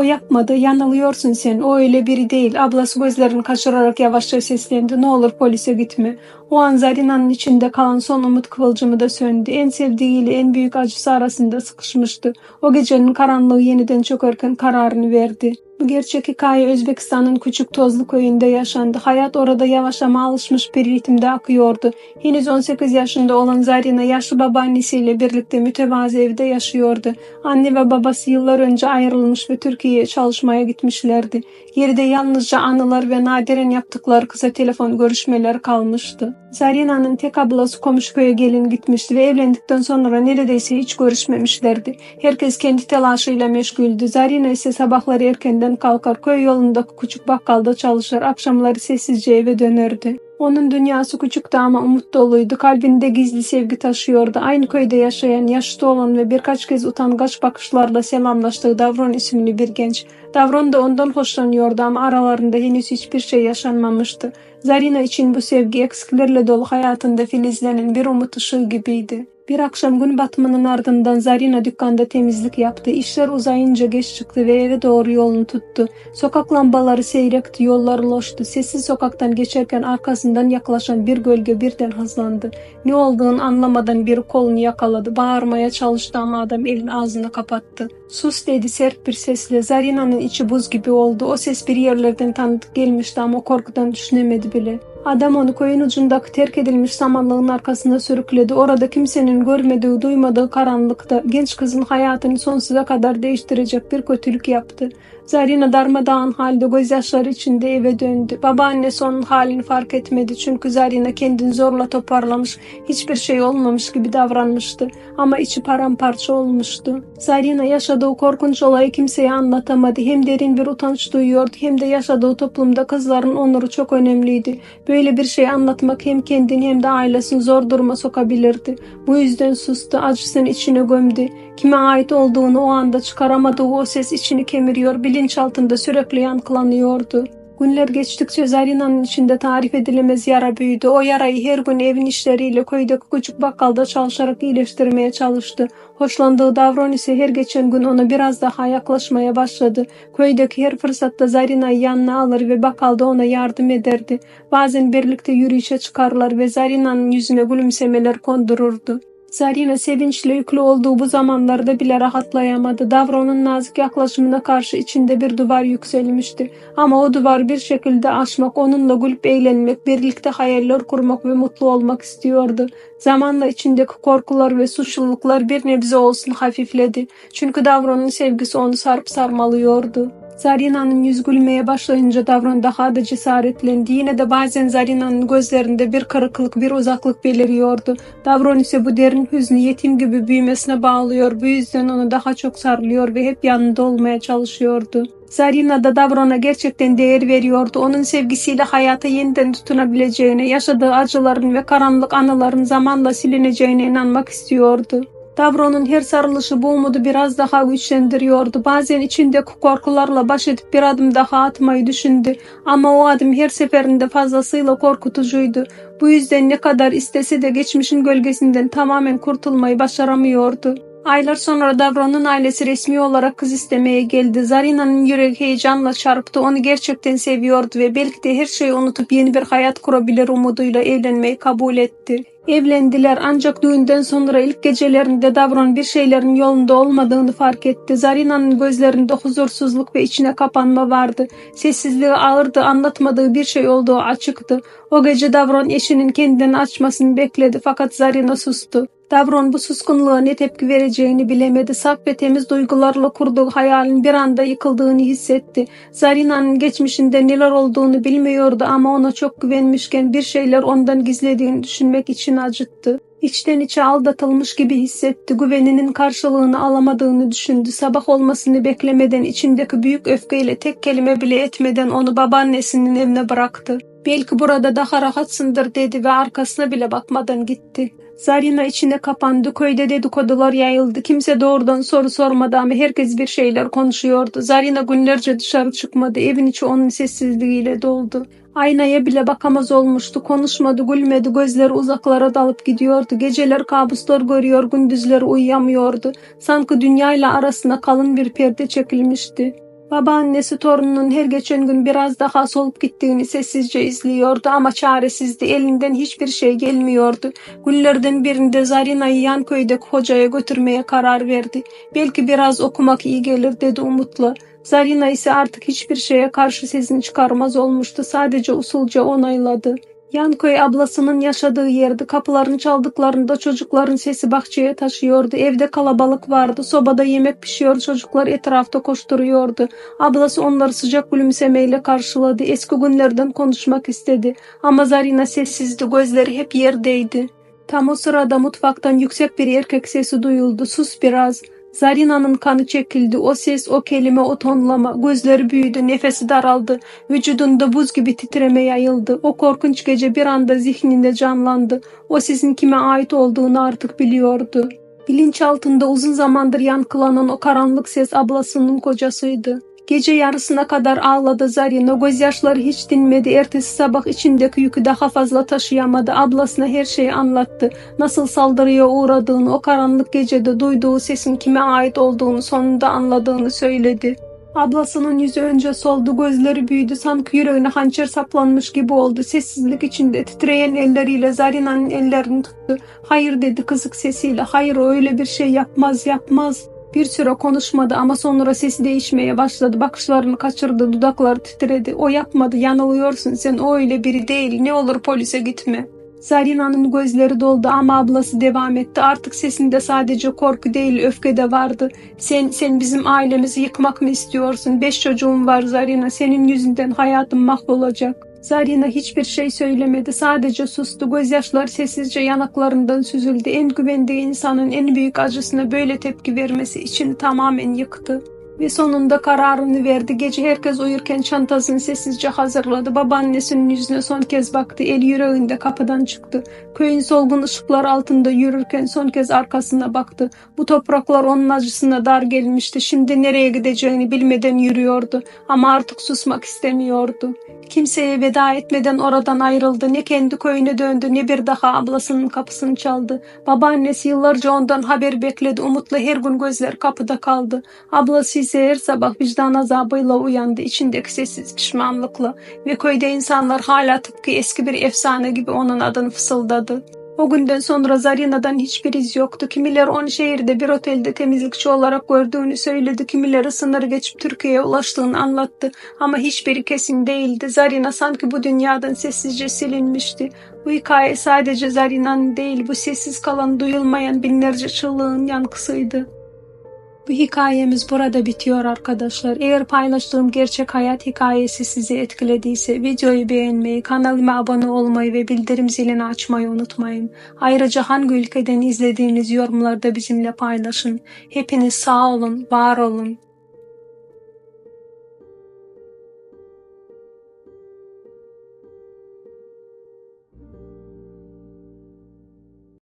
O yapmadı, yanılıyorsun sen, o öyle biri değil. Ablası gözlerini kaçırarak yavaşça seslendi. Ne olur polise gitme. O an Zarina'nın içinde kalan son umut kıvılcımı da söndü. En sevdiğiyle en büyük acısı arasında sıkışmıştı. O gecenin karanlığı yeniden çökerken kararını verdi. Bu gerçek hikaye Özbekistan'ın küçük tozlu köyünde yaşandı. Hayat orada yavaşlama alışmış bir ritimde akıyordu. Henüz 18 yaşında olan Zarina yaşlı babaannesiyle birlikte mütevazi evde yaşıyordu. Anne ve babası yıllar önce ayrılmış ve Türkiye'ye çalışmaya gitmişlerdi. Geride yalnızca anılar ve nadiren yaptıkları kısa telefon görüşmeler kalmıştı. Zarina'nın tek ablası komşu köye gelin gitmişti ve evlendikten sonra neredeyse hiç görüşmemişlerdi. Herkes kendi telaşıyla meşguldü. Zarina ise sabahları erkenden kalkar, köy yolundaki küçük bakkalda çalışır, akşamları sessizce eve dönerdi. Onun dünyası küçüktü ama umut doluydu. Kalbinde gizli sevgi taşıyordu. Aynı köyde yaşayan, yaşlı olan ve birkaç kez utangaç bakışlarla selamlaştığı Davron isimli bir genç. Davron da ondan hoşlanıyordu ama aralarında henüz hiçbir şey yaşanmamıştı. Zarina için bu sevgi eksiklerle dolu hayatında filizlenen bir umut ışığı gibiydi. Bir akşam gün batımının ardından Zarina dükkanda temizlik yaptı. İşler uzayınca geç çıktı ve eve doğru yolunu tuttu. Sokak lambaları seyrekti, yollar loştu. Sessiz sokaktan geçerken arkasından yaklaşan bir gölge birden hızlandı. Ne olduğunu anlamadan bir kolunu yakaladı. Bağırmaya çalıştı ama adam elin ağzını kapattı. Sus dedi sert bir sesle. Zarina'nın içi buz gibi oldu. O ses bir yerlerden tanıdık gelmişti ama korkudan düşünemedi bile. Adam onu koyun ucundaki terk edilmiş samanlığın arkasında sürükledi. Orada kimsenin görmediği, duymadığı karanlıkta genç kızın hayatını sonsuza kadar değiştirecek bir kötülük yaptı. Zarina darmadağın halde gözyaşları içinde eve döndü. Babaannesi onun halini fark etmedi çünkü Zarina kendini zorla toparlamış, hiçbir şey olmamış gibi davranmıştı. Ama içi paramparça olmuştu. Zarina yaşadığı korkunç olayı kimseye anlatamadı. Hem derin bir utanç duyuyordu hem de yaşadığı toplumda kızların onuru çok önemliydi. Böyle bir şey anlatmak hem kendini hem de ailesini zor duruma sokabilirdi. Bu yüzden sustu, acısını içine gömdü. Kime ait olduğunu o anda çıkaramadığı o ses içini kemiriyor, bilinçaltında sürekli yankılanıyordu. Günler geçtikçe Zarina'nın içinde tarif edilemez yara büyüdü. O yarayı her gün evin işleriyle köydeki küçük bakkalda çalışarak iyileştirmeye çalıştı. Hoşlandığı davran ise her geçen gün ona biraz daha yaklaşmaya başladı. Köydeki her fırsatta Zarina'yı yanına alır ve bakkalda ona yardım ederdi. Bazen birlikte yürüyüşe çıkarlar ve Zarina'nın yüzüne gülümsemeler kondururdu. Zarina sevinçle yüklü olduğu bu zamanlarda bile rahatlayamadı. Davron'un nazik yaklaşımına karşı içinde bir duvar yükselmişti. Ama o duvar bir şekilde aşmak, onunla gülüp eğlenmek, birlikte hayaller kurmak ve mutlu olmak istiyordu. Zamanla içindeki korkular ve suçluluklar bir nebze olsun hafifledi. Çünkü Davron'un sevgisi onu sarıp sarmalıyordu. Zarina'nın yüz gülmeye başlayınca davran daha da cesaretlendi. Yine de bazen Zarina'nın gözlerinde bir kırıklık, bir uzaklık beliriyordu. Davron ise bu derin hüznü yetim gibi büyümesine bağlıyor. Bu yüzden onu daha çok sarılıyor ve hep yanında olmaya çalışıyordu. Zarina da Davron'a gerçekten değer veriyordu. Onun sevgisiyle hayata yeniden tutunabileceğine, yaşadığı acıların ve karanlık anıların zamanla silineceğine inanmak istiyordu. Davron'un her sarılışı bu umudu biraz daha güçlendiriyordu. Bazen içindeki korkularla baş edip bir adım daha atmayı düşündü. Ama o adım her seferinde fazlasıyla korkutucuydu. Bu yüzden ne kadar istese de geçmişin gölgesinden tamamen kurtulmayı başaramıyordu. Aylar sonra Davron'un ailesi resmi olarak kız istemeye geldi. Zarina'nın yüreği heyecanla çarptı. Onu gerçekten seviyordu ve belki de her şeyi unutup yeni bir hayat kurabilir umuduyla evlenmeyi kabul etti. Evlendiler ancak düğünden sonra ilk gecelerinde Davron bir şeylerin yolunda olmadığını fark etti. Zarina'nın gözlerinde huzursuzluk ve içine kapanma vardı. Sessizliği ağırdı, anlatmadığı bir şey olduğu açıktı. O gece Davron eşinin kendini açmasını bekledi fakat Zarina sustu. Davron bu suskunluğa ne tepki vereceğini bilemedi. Saf ve temiz duygularla kurduğu hayalin bir anda yıkıldığını hissetti. Zarina'nın geçmişinde neler olduğunu bilmiyordu ama ona çok güvenmişken bir şeyler ondan gizlediğini düşünmek için acıttı. İçten içe aldatılmış gibi hissetti. Güveninin karşılığını alamadığını düşündü. Sabah olmasını beklemeden içindeki büyük öfkeyle tek kelime bile etmeden onu babaannesinin evine bıraktı. Belki burada daha rahatsındır dedi ve arkasına bile bakmadan gitti. Zarina içine kapandı. Köyde dedikodular yayıldı. Kimse doğrudan soru sormadı ama herkes bir şeyler konuşuyordu. Zarina günlerce dışarı çıkmadı. Evin içi onun sessizliğiyle doldu. Aynaya bile bakamaz olmuştu. Konuşmadı, gülmedi. Gözleri uzaklara dalıp gidiyordu. Geceler kabuslar görüyor, gündüzleri uyuyamıyordu. Sanki dünyayla arasına kalın bir perde çekilmişti. Babaannesi torununun her geçen gün biraz daha solup gittiğini sessizce izliyordu ama çaresizdi. Elinden hiçbir şey gelmiyordu. Günlerden birinde Zarina'yı yan köydeki hocaya götürmeye karar verdi. Belki biraz okumak iyi gelir dedi umutla. Zarina ise artık hiçbir şeye karşı sesini çıkarmaz olmuştu. Sadece usulca onayladı. Yankoy ablasının yaşadığı yerde kapıların çaldıklarında çocukların sesi bahçeye taşıyordu. Evde kalabalık vardı. Sobada yemek pişiyor. Çocuklar etrafta koşturuyordu. Ablası onları sıcak gülümsemeyle karşıladı. Eski günlerden konuşmak istedi. Ama Zarina sessizdi. Gözleri hep yerdeydi. Tam o sırada mutfaktan yüksek bir erkek sesi duyuldu. Sus biraz. Zarina'nın kanı çekildi. O ses, o kelime, o tonlama. Gözleri büyüdü, nefesi daraldı. Vücudunda buz gibi titreme yayıldı. O korkunç gece bir anda zihninde canlandı. O sesin kime ait olduğunu artık biliyordu. Bilinç altında uzun zamandır yankılanan o karanlık ses ablasının kocasıydı. Gece yarısına kadar ağladı Zarina. Gözyaşları hiç dinmedi. Ertesi sabah içindeki yükü daha fazla taşıyamadı. Ablasına her şeyi anlattı. Nasıl saldırıya uğradığını, o karanlık gecede duyduğu sesin kime ait olduğunu sonunda anladığını söyledi. Ablasının yüzü önce soldu, gözleri büyüdü, sanki yüreğine hançer saplanmış gibi oldu. Sessizlik içinde titreyen elleriyle Zarina'nın ellerini tuttu. Hayır dedi kızık sesiyle, hayır öyle bir şey yapmaz, yapmaz. Bir süre konuşmadı ama sonra sesi değişmeye başladı. Bakışlarını kaçırdı, dudakları titredi. O yapmadı, yanılıyorsun sen, o öyle biri değil. Ne olur polise gitme. Zarina'nın gözleri doldu ama ablası devam etti. Artık sesinde sadece korku değil öfke de vardı. Sen, sen bizim ailemizi yıkmak mı istiyorsun? Beş çocuğum var Zarina. Senin yüzünden hayatım mahvolacak. Zarina hiçbir şey söylemedi. Sadece sustu. Gözyaşları sessizce yanaklarından süzüldü. En güvendiği insanın en büyük acısına böyle tepki vermesi içini tamamen yıktı. Ve sonunda kararını verdi. Gece herkes uyurken çantasını sessizce hazırladı. Babaannesinin yüzüne son kez baktı. El yüreğinde kapıdan çıktı. Köyün solgun ışıklar altında yürürken son kez arkasına baktı. Bu topraklar onun acısına dar gelmişti. Şimdi nereye gideceğini bilmeden yürüyordu. Ama artık susmak istemiyordu. Kimseye veda etmeden oradan ayrıldı. Ne kendi köyüne döndü ne bir daha ablasının kapısını çaldı. Babaannesi yıllarca ondan haber bekledi. Umutla her gün gözler kapıda kaldı. Ablası her sabah vicdan azabıyla uyandı. içindeki sessiz pişmanlıkla. Ve köyde insanlar hala tıpkı eski bir efsane gibi onun adını fısıldadı. O günden sonra Zarina'dan hiçbir iz yoktu. Kimileri onu şehirde bir otelde temizlikçi olarak gördüğünü söyledi. Kimileri sınırı geçip Türkiye'ye ulaştığını anlattı. Ama hiçbiri kesin değildi. Zarina sanki bu dünyadan sessizce silinmişti. Bu hikaye sadece Zarina'nın değil, bu sessiz kalan duyulmayan binlerce çığlığın yankısıydı. Bu hikayemiz burada bitiyor arkadaşlar. Eğer paylaştığım gerçek hayat hikayesi sizi etkilediyse videoyu beğenmeyi, kanalıma abone olmayı ve bildirim zilini açmayı unutmayın. Ayrıca hangi ülkeden izlediğiniz yorumlarda bizimle paylaşın. Hepiniz sağ olun, var olun.